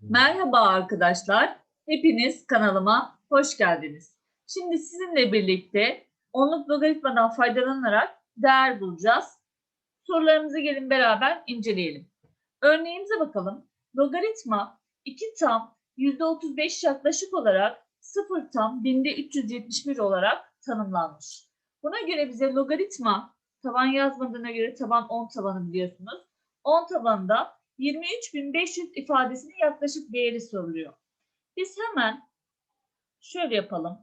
Merhaba arkadaşlar. Hepiniz kanalıma hoş geldiniz. Şimdi sizinle birlikte onluk logaritmadan faydalanarak değer bulacağız. Sorularımızı gelin beraber inceleyelim. Örneğimize bakalım. Logaritma 2 tam %35 yaklaşık olarak 0 tam binde 371 olarak tanımlanmış. Buna göre bize logaritma taban yazmadığına göre taban 10 tabanı biliyorsunuz. 10 tabanında 23.500 ifadesinin yaklaşık değeri soruluyor. Biz hemen şöyle yapalım.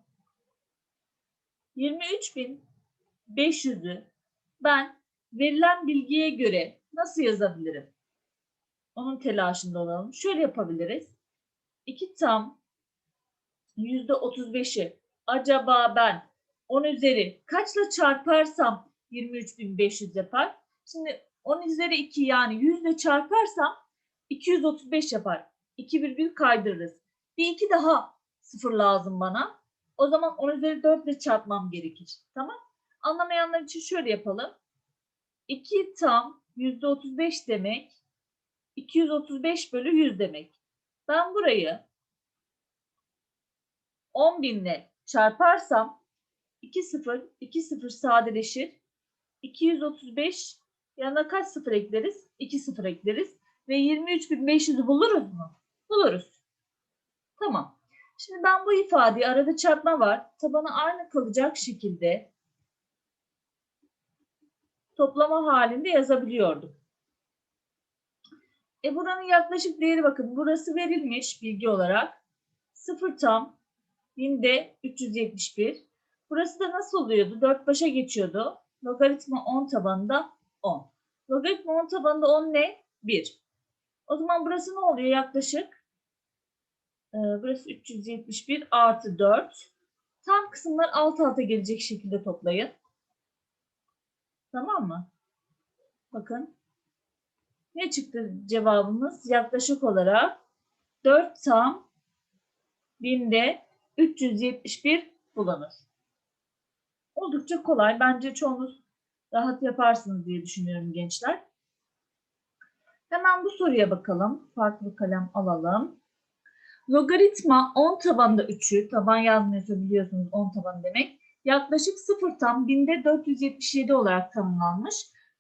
23.500'ü ben verilen bilgiye göre nasıl yazabilirim? Onun telaşında olalım. Şöyle yapabiliriz. 2 tam %35'i acaba ben 10 üzeri kaçla çarparsam 23.500 yapar? Şimdi 10 üzeri 2 yani 100 ile çarparsam 235 yapar. 2 virgül kaydırırız. Bir iki daha sıfır lazım bana. O zaman 10 üzeri 4 ile çarpmam gerekir. Tamam. Anlamayanlar için şöyle yapalım. 2 tam %35 demek 235 bölü 100 demek. Ben burayı 10 binle çarparsam 2 sıfır 2 sıfır sadeleşir. 235 yanına kaç sıfır ekleriz? 2 sıfır ekleriz. Ve 23.500'ü buluruz mu? Buluruz. Tamam. Şimdi ben bu ifadeyi arada çarpma var. Tabanı aynı kalacak şekilde toplama halinde yazabiliyordum. E buranın yaklaşık değeri bakın. Burası verilmiş bilgi olarak. 0 tam binde 371. Burası da nasıl oluyordu? 4 başa geçiyordu. Logaritma 10 tabanında 10. Logaritma 10 tabanında 10 ne? 1. O zaman burası ne oluyor yaklaşık? Ee, burası 371 artı 4. Tam kısımlar alt alta gelecek şekilde toplayın. Tamam mı? Bakın. Ne çıktı cevabımız? Yaklaşık olarak 4 tam binde 371 bulunur. Oldukça kolay. Bence çoğunuz rahat yaparsınız diye düşünüyorum gençler. Hemen bu soruya bakalım. Farklı kalem alalım. Logaritma 10 tabanda 3'ü, taban yazmıyorsa biliyorsunuz 10 taban demek. Yaklaşık 0 tam binde 477 olarak tanımlanmış.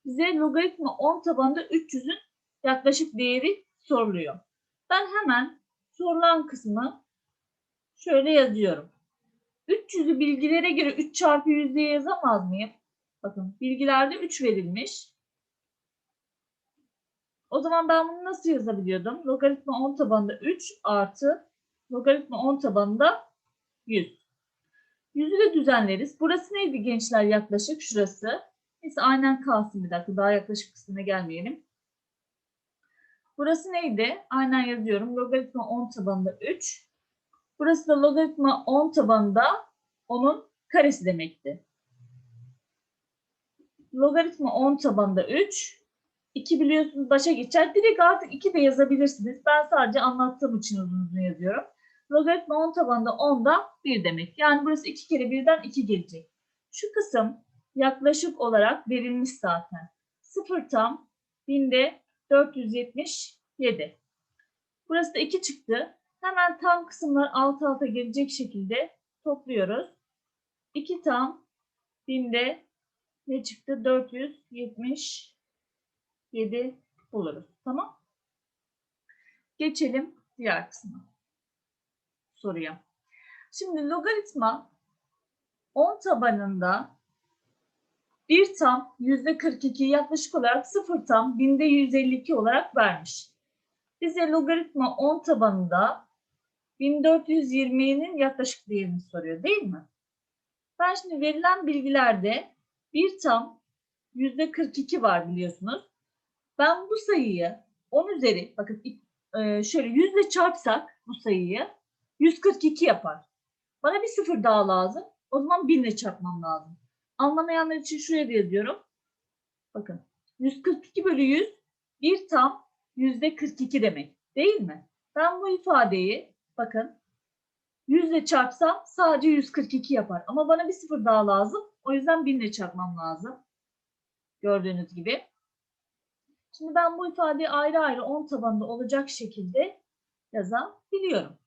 Bize logaritma 10 tabanda 300'ün yaklaşık değeri soruluyor. Ben hemen sorulan kısmı şöyle yazıyorum. 300'ü bilgilere göre 3 çarpı 100 diye yazamaz mıyım? Bakın bilgilerde 3 verilmiş. O zaman ben bunu nasıl yazabiliyordum? Logaritma 10 tabanında 3 artı logaritma 10 tabanında 100. 100'ü de düzenleriz. Burası neydi gençler yaklaşık? Şurası. Neyse aynen kalsın bir dakika. Daha yaklaşık kısmına gelmeyelim. Burası neydi? Aynen yazıyorum. Logaritma 10 tabanında 3. Burası da logaritma 10 tabanında 10'un karesi demekti. Logaritma 10 tabanında 3. 2 biliyorsunuz başa geçer. Direkt artık 2 de yazabilirsiniz. Ben sadece anlattığım için uzun uzun yazıyorum. Logaritma 10 tabanında 10 da 1 demek. Yani burası 2 kere 1'den 2 gelecek. Şu kısım yaklaşık olarak verilmiş zaten. 0 tam binde 477. Burası da 2 çıktı. Hemen tam kısımlar alt alta gelecek şekilde topluyoruz. 2 tam binde ne çıktı? 477 buluruz. Tamam. Geçelim diğer kısma. Soruya. Şimdi logaritma 10 tabanında 1 tam %42 yaklaşık olarak 0 tam binde 152 olarak vermiş. Bize logaritma 10 tabanında 1420'nin yaklaşık değerini soruyor değil mi? Ben şimdi verilen bilgilerde bir tam yüzde 42 var biliyorsunuz. Ben bu sayıyı 10 üzeri bakın e, şöyle yüzle çarpsak bu sayıyı 142 yapar. Bana bir sıfır daha lazım. O zaman 1000 ile çarpmam lazım. Anlamayanlar için şuraya da yazıyorum. Bakın 142 bölü 100 bir tam yüzde 42 demek değil mi? Ben bu ifadeyi bakın 100 ile çarpsam sadece 142 yapar. Ama bana bir sıfır daha lazım. O yüzden 1000 ile çarpmam lazım. Gördüğünüz gibi. Şimdi ben bu ifadeyi ayrı ayrı 10 tabanında olacak şekilde yazabiliyorum.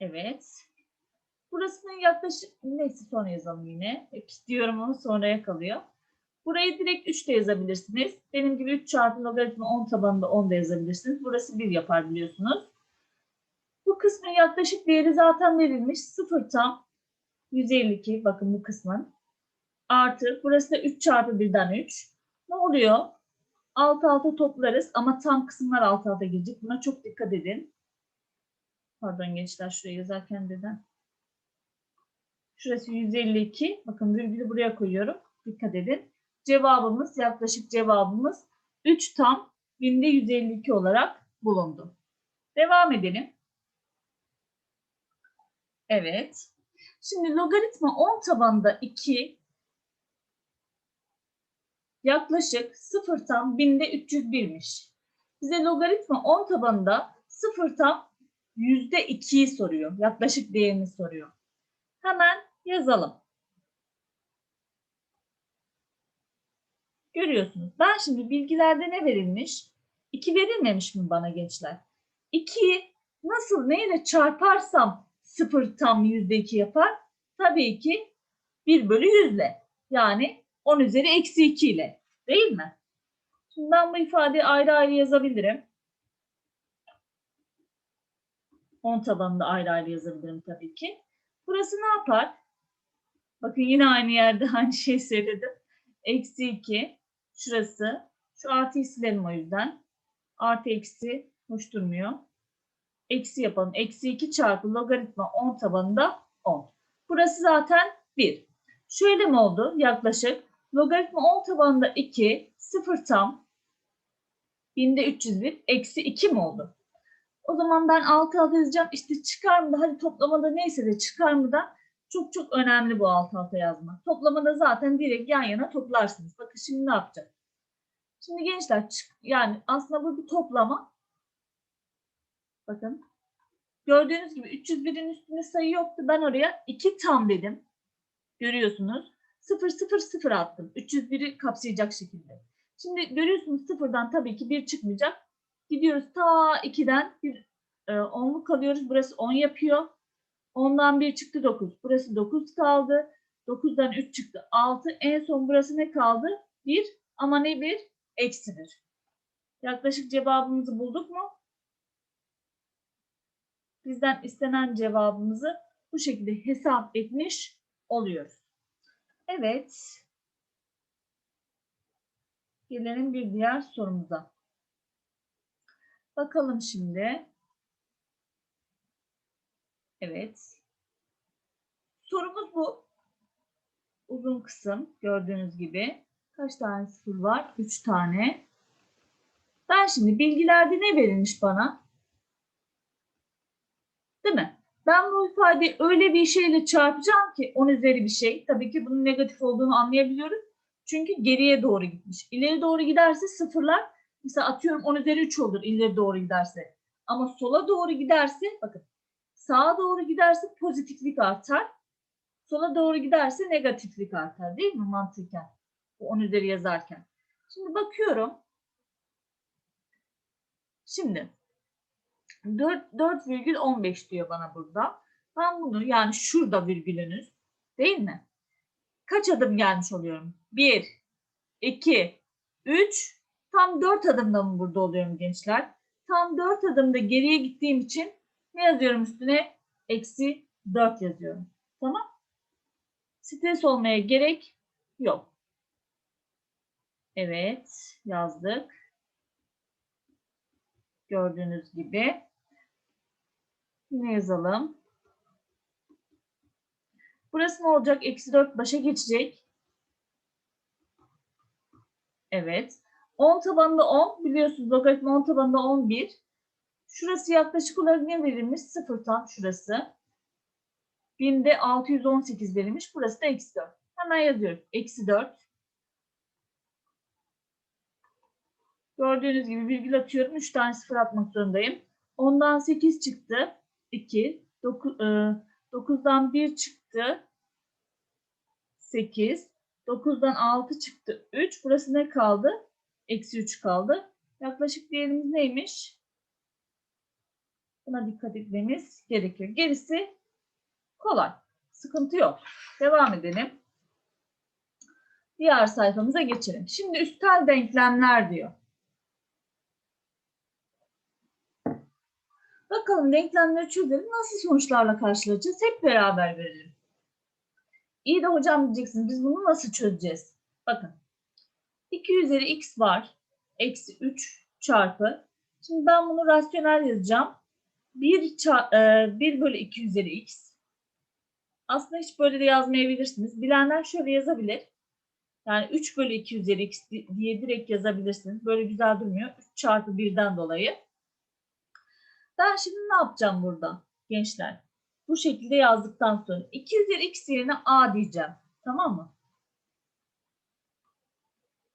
Evet. Burasının yaklaşık neyse sonra yazalım yine. Hep diyorum onu sonraya kalıyor. Burayı direkt 3 de yazabilirsiniz. Benim gibi 3 çarpı logaritma 10 tabanında 10 da yazabilirsiniz. Burası 1 yapar biliyorsunuz. Bu kısmın yaklaşık değeri zaten verilmiş. 0 tam 152 bakın bu kısmın. Artı burası da 3 çarpı 1'den 3. Ne oluyor? Alt alta toplarız ama tam kısımlar alt alta gelecek. Buna çok dikkat edin. Pardon gençler şuraya yazarken neden? Şurası 152. Bakın virgülü buraya koyuyorum. Dikkat edin. Cevabımız yaklaşık cevabımız 3 tam binde 152 olarak bulundu. Devam edelim. Evet. Şimdi logaritma 10 tabanında 2 yaklaşık 0 tam binde 301'miş. Bize logaritma 10 tabanında 0 tam yüzde 2'yi soruyor. Yaklaşık değerini soruyor. Hemen yazalım. Görüyorsunuz. Ben şimdi bilgilerde ne verilmiş? 2 verilmemiş mi bana gençler? 2'yi nasıl neyle çarparsam 0 tam yüzde 2 yapar? Tabii ki 1 bölü 100 ile. Yani 10 üzeri eksi 2 ile. Değil mi? Şimdi ben bu ifadeyi ayrı ayrı yazabilirim. 10 tabanında ayrı ayrı yazabilirim tabii ki. Burası ne yapar? Bakın yine aynı yerde aynı şey söyledim. Eksi 2. Şurası. Şu artıyı silelim o yüzden. Artı eksi hoş durmuyor. Eksi yapalım. Eksi 2 çarpı logaritma 10 tabanında 10. Burası zaten 1. Şöyle mi oldu? Yaklaşık logaritma 10 tabanında 2, 0 tam, binde 301, eksi 2 mi oldu? O zaman ben alt alta yazacağım. İşte çıkar mı da hadi toplamada neyse de çıkar mı da çok çok önemli bu alt alta yazma. Toplamada zaten direkt yan yana toplarsınız. Bakın şimdi ne yapacağım? Şimdi gençler yani aslında bu bir toplama. Bakın. Gördüğünüz gibi 301'in üstünde sayı yoktu. Ben oraya 2 tam dedim. Görüyorsunuz. 0 0 0 attım. 301'i kapsayacak şekilde. Şimdi görüyorsunuz sıfırdan tabii ki 1 çıkmayacak. Gidiyoruz ta 2'den bir e, 10'luk alıyoruz. Burası 10 yapıyor. 10'dan 1 çıktı 9. Burası 9 kaldı. 9'dan 3 çıktı 6. En son burası ne kaldı? 1 ama ne 1? Eksi 1. Yaklaşık cevabımızı bulduk mu? Bizden istenen cevabımızı bu şekilde hesap etmiş oluyoruz. Evet. Gelelim bir diğer sorumuza. Bakalım şimdi. Evet. Sorumuz bu. Uzun kısım gördüğünüz gibi. Kaç tane sıfır var? Üç tane. Ben şimdi bilgilerde ne verilmiş bana? Değil mi? Ben bu ifadeyi öyle bir şeyle çarpacağım ki 10 üzeri bir şey. Tabii ki bunun negatif olduğunu anlayabiliyoruz. Çünkü geriye doğru gitmiş. İleri doğru giderse sıfırlar Mesela atıyorum 10 üzeri 3 olur ileri doğru giderse. Ama sola doğru giderse bakın sağa doğru giderse pozitiflik artar. Sola doğru giderse negatiflik artar değil mi mantıken? Bu 10 üzeri yazarken. Şimdi bakıyorum. Şimdi 4,15 diyor bana burada. Ben bunu yani şurada virgülünüz değil mi? Kaç adım gelmiş oluyorum? 1, 2, 3, Tam 4 adımda mı burada oluyorum gençler? Tam 4 adımda geriye gittiğim için ne yazıyorum üstüne? Eksi 4 yazıyorum. Tamam. Stres olmaya gerek yok. Evet yazdık. Gördüğünüz gibi. Yine yazalım. Burası ne olacak? Eksi 4 başa geçecek. Evet. 10 tabanında 10 biliyorsunuz logaritma 10 tabanında 11. Şurası yaklaşık olarak ne verilmiş? 0 tam şurası. Binde 618 verilmiş. Burası da eksi 4. Hemen yazıyoruz. Eksi 4. Gördüğünüz gibi virgül atıyorum. 3 tane sıfır atmak zorundayım. 10'dan 8 çıktı. 2. 9, 9'dan 1 çıktı. 8. 9'dan 6 çıktı. 3. Burası ne kaldı? Eksi 3 kaldı. Yaklaşık değerimiz neymiş? Buna dikkat etmemiz gerekiyor. Gerisi kolay. Sıkıntı yok. Devam edelim. Diğer sayfamıza geçelim. Şimdi üstel denklemler diyor. Bakalım denklemleri çözelim. Nasıl sonuçlarla karşılaşacağız? Hep beraber verelim. İyi de hocam diyeceksiniz. Biz bunu nasıl çözeceğiz? Bakın. 2 üzeri x var. Eksi 3 çarpı. Şimdi ben bunu rasyonel yazacağım. 1, 1 bölü 2 üzeri x. Aslında hiç böyle de yazmayabilirsiniz. Bilenler şöyle yazabilir. Yani 3 bölü 2 üzeri x diye direkt yazabilirsiniz. Böyle güzel durmuyor. 3 çarpı 1'den dolayı. Ben şimdi ne yapacağım burada gençler? Bu şekilde yazdıktan sonra 2 üzeri x yerine a diyeceğim. Tamam mı?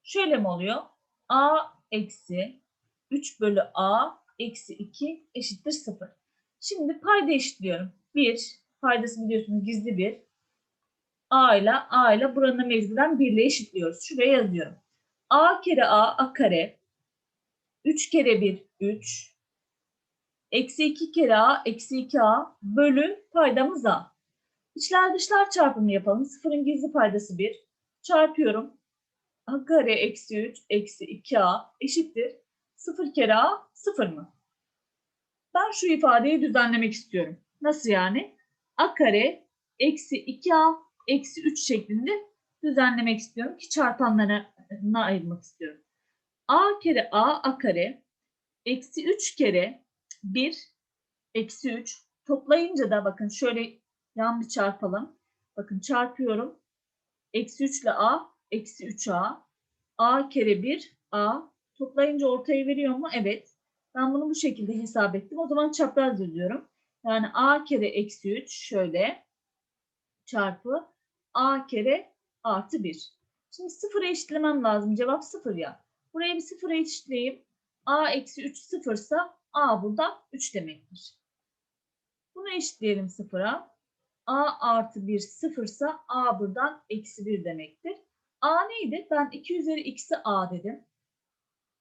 Şöyle mi oluyor? a eksi 3 bölü a eksi 2 eşittir 0. Şimdi payda eşitliyorum. 1 paydası biliyorsunuz gizli bir. a ile a ile buranın mecburen 1 ile eşitliyoruz. Şuraya yazıyorum. a kere a a kare 3 kere 1 3 Eksi 2 kere a, eksi 2a bölü paydamız a. İçler dışlar çarpımı yapalım. Sıfırın gizli paydası 1. Çarpıyorum. a kare eksi 3 eksi 2a eşittir. 0 kere a 0 mı? Ben şu ifadeyi düzenlemek istiyorum. Nasıl yani? a kare eksi 2a eksi 3 şeklinde düzenlemek istiyorum ki çarpanlarına ayırmak istiyorum. a kere a a kare eksi 3 kere 1 eksi 3 toplayınca da bakın şöyle yan bir çarpalım. Bakın çarpıyorum. Eksi 3 ile a eksi 3a a kere 1 a toplayınca ortaya veriyor mu? Evet. Ben bunu bu şekilde hesap ettim. O zaman çapraz yazıyorum. Yani a kere eksi 3 şöyle çarpı a kere artı 1. Şimdi sıfıra eşitlemem lazım. Cevap sıfır ya. Buraya bir sıfıra eşitleyeyim. a eksi 3 sıfırsa A burada 3 demektir. Bunu eşitleyelim sıfıra. A artı 1 sıfırsa A buradan eksi 1 demektir. A neydi? Ben 2 üzeri x'e A dedim.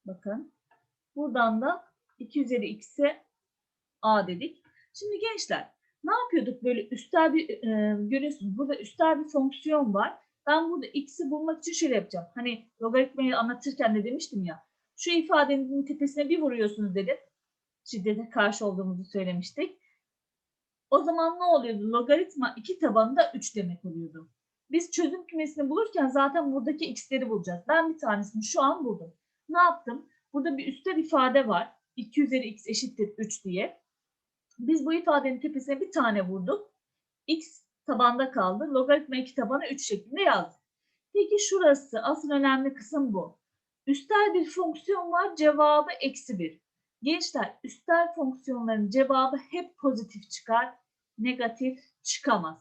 Bakın. Buradan da 2 üzeri x'e A dedik. Şimdi gençler ne yapıyorduk böyle üstel bir e, görüyorsunuz burada üstel bir fonksiyon var. Ben burada x'i bulmak için şöyle yapacağım. Hani logaritmayı anlatırken de demiştim ya. Şu ifadenin tepesine bir vuruyorsunuz dedim şiddete karşı olduğumuzu söylemiştik. O zaman ne oluyordu? Logaritma 2 tabanında 3 demek oluyordu. Biz çözüm kümesini bulurken zaten buradaki x'leri bulacağız. Ben bir tanesini şu an buldum. Ne yaptım? Burada bir üstel ifade var. 2 üzeri x eşittir 3 diye. Biz bu ifadenin tepesine bir tane vurduk. x tabanda kaldı. Logaritma 2 tabana 3 şeklinde yazdık. Peki şurası asıl önemli kısım bu. Üstel bir fonksiyon var. Cevabı eksi 1. Gençler üstel fonksiyonların cevabı hep pozitif çıkar, negatif çıkamaz.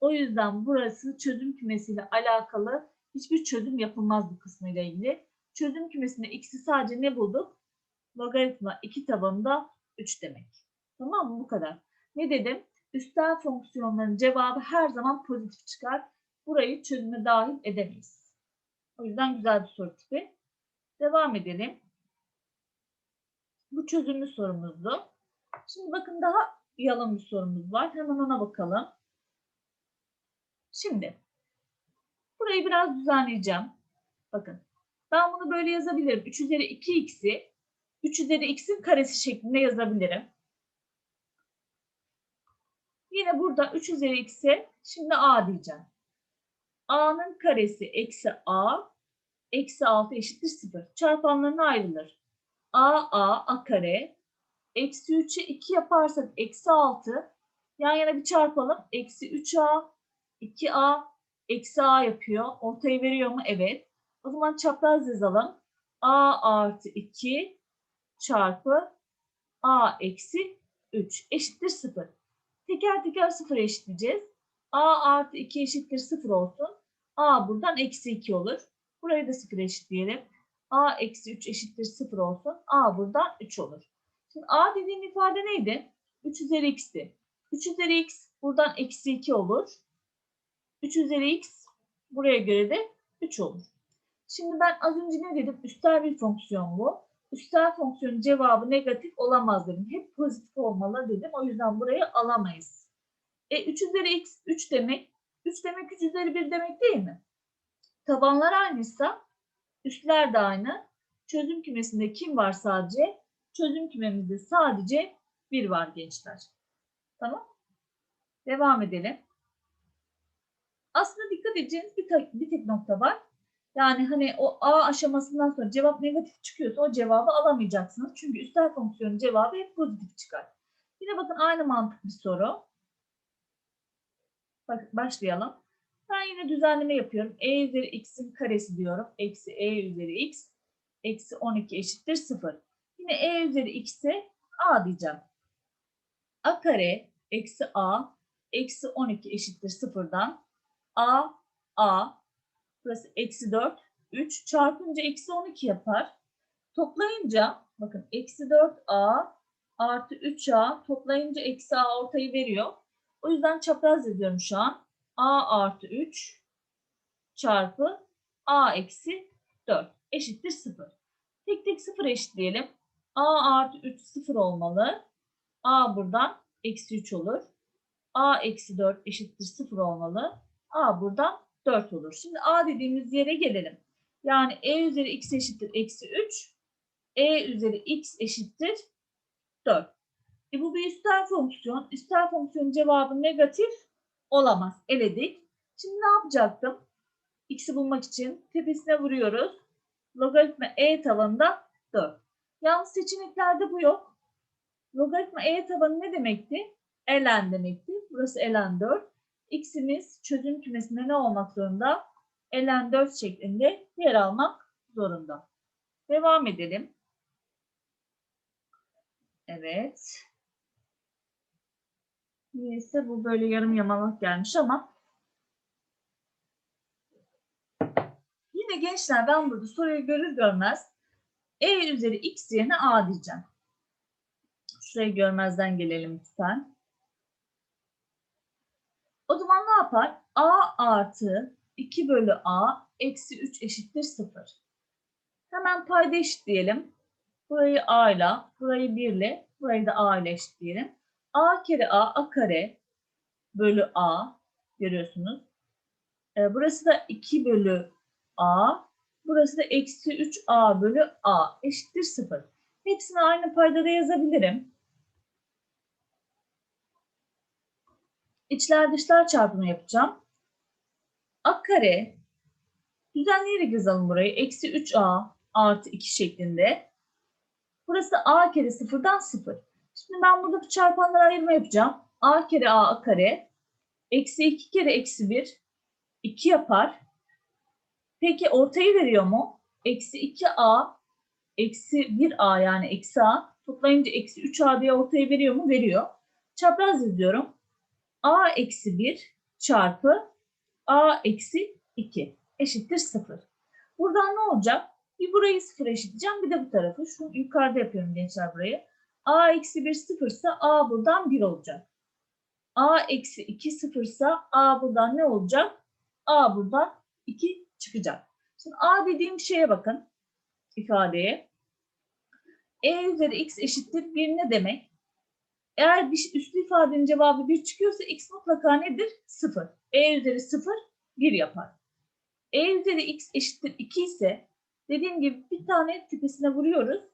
O yüzden burası çözüm kümesiyle alakalı hiçbir çözüm yapılmaz bu kısmıyla ilgili. Çözüm kümesinde x'i sadece ne bulduk? Logaritma 2 tabanında 3 demek. Tamam mı? Bu kadar. Ne dedim? Üstel fonksiyonların cevabı her zaman pozitif çıkar. Burayı çözüme dahil edemeyiz. O yüzden güzel bir soru tipi. Devam edelim. Bu çözümlü sorumuzdu. Şimdi bakın daha yalın bir sorumuz var. Hemen ona bakalım. Şimdi burayı biraz düzenleyeceğim. Bakın ben bunu böyle yazabilirim. 3 üzeri 2x'i 3 üzeri x'in karesi şeklinde yazabilirim. Yine burada 3 üzeri x'e şimdi a diyeceğim. a'nın karesi eksi a eksi 6 eşittir 0. Çarpanlarına ayrılır a a a kare eksi 3'ü 2 yaparsak eksi 6 yan yana bir çarpalım. Eksi 3a 2a eksi a yapıyor. Ortayı veriyor mu? Evet. O zaman çapraz yazalım. a artı 2 çarpı a eksi 3 eşittir 0. Teker teker 0 eşitleyeceğiz. a artı 2 eşittir 0 olsun. a buradan eksi 2 olur. Burayı da 0 eşitleyelim a eksi 3 eşittir 0 olsun. a buradan 3 olur. Şimdi a dediğim ifade neydi? 3 üzeri x'ti. 3 üzeri x buradan eksi 2 olur. 3 üzeri x buraya göre de 3 olur. Şimdi ben az önce ne dedim? Üstel bir fonksiyon bu. üstel fonksiyonun cevabı negatif olamaz dedim. Hep pozitif olmalı dedim. O yüzden burayı alamayız. E 3 üzeri x 3 demek. 3 demek 3 üzeri 1 demek değil mi? Tabanlar aynıysa üstler de aynı. Çözüm kümesinde kim var sadece? Çözüm kümemizde sadece 1 var gençler. Tamam. Devam edelim. Aslında dikkat edeceğiniz bir, tek, bir tek nokta var. Yani hani o A aşamasından sonra cevap negatif çıkıyorsa o cevabı alamayacaksınız. Çünkü üstel fonksiyonun cevabı hep pozitif çıkar. Yine bakın aynı mantık bir soru. Bak, başlayalım. Ben yine düzenleme yapıyorum. E üzeri x'in karesi diyorum. Eksi e üzeri x. Eksi 12 eşittir 0. Yine e üzeri x'e a diyeceğim. a kare eksi a eksi 12 eşittir 0'dan a a burası eksi 4 3 çarpınca eksi 12 yapar. Toplayınca bakın eksi 4a artı 3a toplayınca eksi a ortayı veriyor. O yüzden çapraz yazıyorum şu an. A artı 3 çarpı a eksi 4 eşittir 0. Tek tek 0 eşitleyelim. a artı 3 0 olmalı. a buradan eksi 3 olur. a eksi 4 eşittir 0 olmalı. a buradan 4 olur. Şimdi a dediğimiz yere gelelim. Yani e üzeri x eşittir eksi 3. e üzeri x eşittir 4. E bu bir üstel fonksiyon. Üstel fonksiyonun cevabı negatif olamaz. Eledik. Şimdi ne yapacaktım? X'i bulmak için tepesine vuruyoruz. Logaritma e tabanında 4. Yalnız seçeneklerde bu yok. Logaritma e tabanı ne demekti? ln demekti. Burası ln 4. X'imiz çözüm kümesinde ne olmak zorunda? ln 4 şeklinde yer almak zorunda. Devam edelim. Evet. Neyse bu böyle yarım yamalak gelmiş ama yine gençler ben burada soruyu görür görmez e üzeri x yerine a diyeceğim. Şurayı görmezden gelelim lütfen. O zaman ne yapar? a artı 2 bölü a eksi 3 eşittir 0. Hemen payda eşitleyelim. Burayı a ile, burayı 1 ile, burayı da a ile eşitleyelim. A kere a, a kare bölü a görüyorsunuz. Ee, burası da 2 bölü a. Burası da eksi 3a bölü a eşittir 0. Hepsini aynı paydada yazabilirim. İçler dışlar çarpımı yapacağım. a kare düzenleyerek yazalım burayı. Eksi 3a artı 2 şeklinde. Burası a kere sıfırdan 0. Şimdi ben burada çarpanlara ayırma yapacağım. a kere a, a kare. Eksi 2 kere eksi 1. 2 yapar. Peki ortayı veriyor mu? Eksi 2a eksi 1a yani eksi a. Toplayınca eksi 3a diye ortayı veriyor mu? Veriyor. Çapraz yazıyorum. a eksi 1 çarpı a eksi 2 eşittir 0. Buradan ne olacak? Bir burayı 0 eşitleyeceğim. Bir de bu tarafı. Şu yukarıda yapıyorum gençler burayı. A eksi 1 0 ise a buradan 1 olacak. a eksi 2 0 ise a buradan ne olacak? a buradan 2 çıkacak. Şimdi a dediğim şeye bakın. ifadeye. e üzeri x eşittir 1 ne demek? Eğer bir üslü ifadenin cevabı 1 çıkıyorsa x mutlaka nedir? 0. e üzeri 0 1 yapar. e üzeri x eşittir 2 ise dediğim gibi bir tane tepesine vuruyoruz.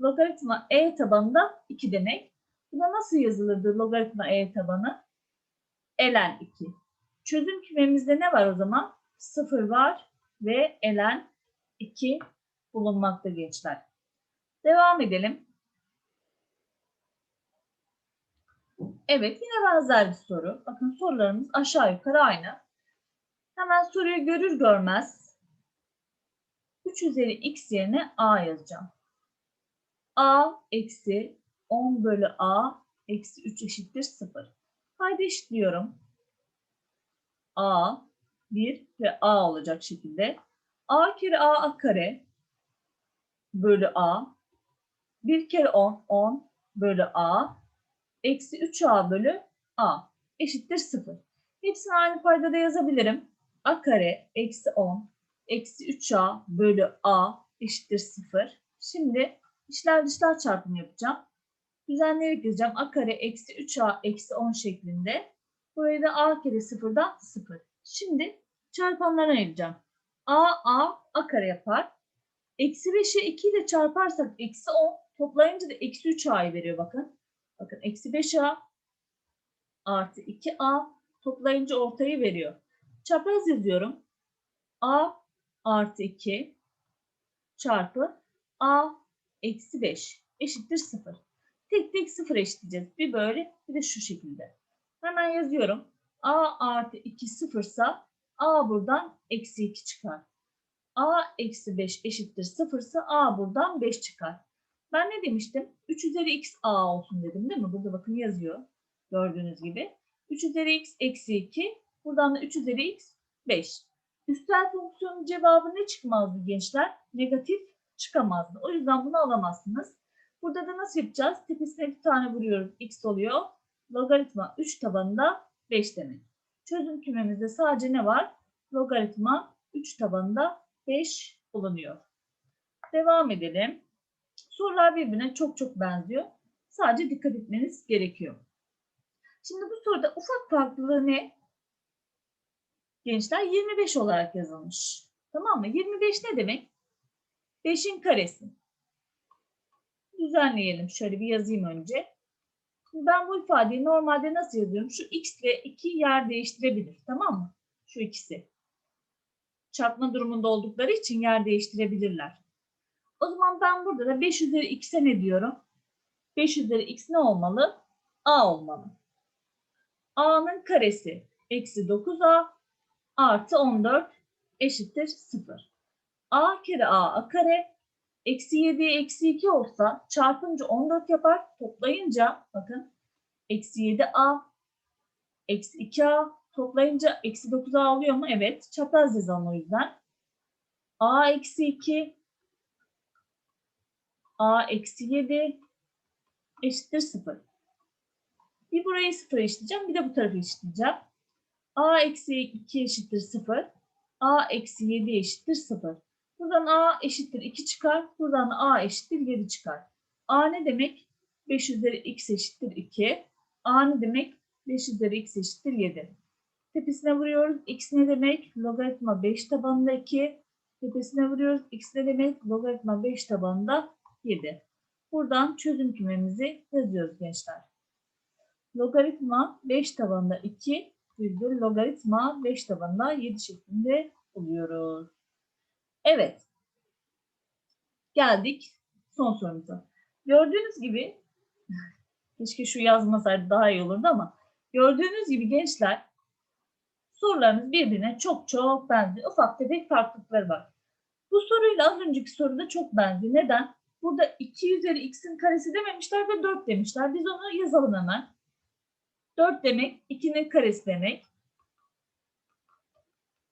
Logaritma e tabanında 2 demek. Bu da nasıl yazılırdı logaritma e tabanı? ln 2. Çözüm kümemizde ne var o zaman? 0 var ve ln 2 bulunmakta gençler. Devam edelim. Evet yine benzer bir soru. Bakın sorularımız aşağı yukarı aynı. Hemen soruyu görür görmez 3 üzeri x yerine a yazacağım. A eksi 10 bölü a eksi 3 eşittir 0. Haydi eşitliyorum. a 1 ve a olacak şekilde. a kere a, a kare bölü a 1 kere 10 10 bölü a eksi 3a bölü a eşittir 0. Hepsini aynı paydada yazabilirim. a kare eksi 10 eksi 3a bölü a eşittir 0. Şimdi İçler dışlar çarpımı yapacağım. Düzenleyerek yazacağım. A kare eksi 3A eksi 10 şeklinde. Burayı da A kare sıfırdan 0. Şimdi çarpanlarına ayıracağım. A, A, A kare yapar. Eksi 5'i 2 ile çarparsak eksi 10. Toplayınca da eksi 3A'yı veriyor bakın. Bakın eksi 5A artı 2A toplayınca ortayı veriyor. Çapraz yazıyorum. A artı 2 çarpı A eksi 5 eşittir 0. Tek tek 0 eşitleyeceğiz. Bir böyle bir de şu şekilde. Hemen yazıyorum. A artı 2 sıfırsa A buradan eksi 2 çıkar. A eksi 5 eşittir 0 ise A buradan 5 çıkar. Ben ne demiştim? 3 üzeri x A olsun dedim değil mi? Burada bakın yazıyor. Gördüğünüz gibi. 3 üzeri x eksi 2. Buradan da 3 üzeri x 5. Üstel fonksiyonun cevabı ne çıkmazdı gençler? Negatif çıkamazdı. O yüzden bunu alamazsınız. Burada da nasıl yapacağız? Tepesine bir tane vuruyoruz. X oluyor. Logaritma 3 tabanında 5 demek. Çözüm kümemizde sadece ne var? Logaritma 3 tabanında 5 bulunuyor. Devam edelim. Sorular birbirine çok çok benziyor. Sadece dikkat etmeniz gerekiyor. Şimdi bu soruda ufak farklılığı ne? Gençler 25 olarak yazılmış. Tamam mı? 25 ne demek? 5'in karesi. Düzenleyelim. Şöyle bir yazayım önce. Ben bu ifadeyi normalde nasıl yazıyorum? Şu x ile 2 yer değiştirebilir. Tamam mı? Şu ikisi. Çarpma durumunda oldukları için yer değiştirebilirler. O zaman ben burada da 5 üzeri x'e ne diyorum? 5 üzeri x ne olmalı? a olmalı. a'nın karesi eksi 9a artı 14 eşittir 0. a kere a a kare eksi 7 eksi 2 olsa çarpınca 14 yapar. Toplayınca bakın eksi 7a eksi 2a toplayınca eksi 9a alıyor mu? Evet. Çapraz yazalım o yüzden. a eksi 2 a eksi 7 eşittir 0. Bir burayı 0 eşitleyeceğim. Bir de bu tarafı eşitleyeceğim. a eksi 2 eşittir 0. a eksi 7 eşittir 0. Buradan a eşittir 2 çıkar. Buradan a eşittir 7 çıkar. a ne demek? 5 üzeri x eşittir 2. a ne demek? 5 üzeri x eşittir 7. Tepesine vuruyoruz. x ne demek? Logaritma 5 tabanında 2. Tepesine vuruyoruz. x ne demek? Logaritma 5 tabanında 7. Buradan çözüm kümemizi yazıyoruz gençler. Logaritma 5 tabanında 2 virgül logaritma 5 tabanında 7 şeklinde buluyoruz. Evet. Geldik son sorumuza. Gördüğünüz gibi keşke şu yazmasaydı daha iyi olurdu ama gördüğünüz gibi gençler sorularımız birbirine çok çok benziyor. Ufak tefek farklılıkları var. Bu soruyla az önceki soruda çok benziyor. Neden? Burada 2 üzeri x'in karesi dememişler ve 4 demişler. Biz onu yazalım hemen. 4 demek 2'nin karesi demek.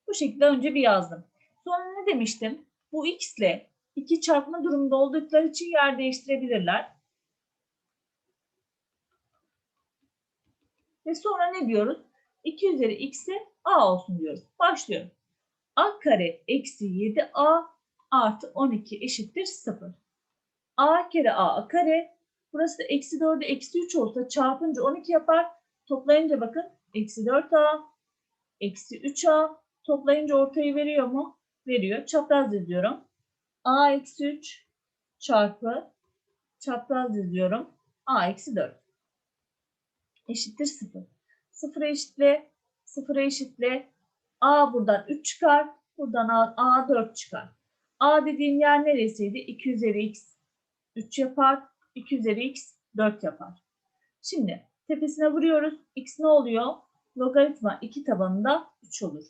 Bu şekilde önce bir yazdım. Sonra ne demiştim? Bu x ile 2 çarpma durumunda oldukları için yer değiştirebilirler. Ve sonra ne diyoruz? 2 üzeri x'e a olsun diyoruz. Başlıyorum. a kare eksi 7a artı 12 eşittir 0. a kere a kare. Burası da eksi 4'e eksi 3 olsa çarpınca 12 yapar. Toplayınca bakın eksi 4a eksi 3a toplayınca ortayı veriyor mu? Veriyor. Çapraz yazıyorum. a eksi 3 çarpı çapraz yazıyorum. a eksi 4 eşittir 0. 0'a eşitle 0'a eşitle a buradan 3 çıkar. Buradan a, a 4 çıkar. a dediğim yer neresiydi? 2 üzeri x 3 yapar. 2 üzeri x 4 yapar. Şimdi tepesine vuruyoruz. X ne oluyor? Logaritma 2 tabanında 3 olur.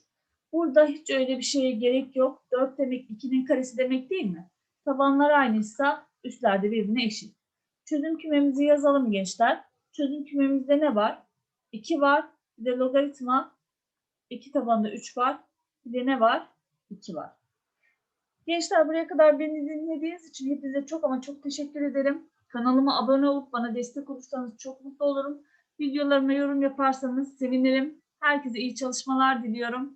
Burada hiç öyle bir şeye gerek yok. 4 demek 2'nin karesi demek değil mi? Tabanlar aynıysa üstler de birbirine eşit. Çözüm kümemizi yazalım gençler. Çözüm kümemizde ne var? 2 var. Bir de logaritma 2 tabanda 3 var. Bir de ne var? 2 var. Gençler buraya kadar beni dinlediğiniz için hepinize çok ama çok teşekkür ederim. Kanalıma abone olup bana destek olursanız çok mutlu olurum. Videolarıma yorum yaparsanız sevinirim. Herkese iyi çalışmalar diliyorum.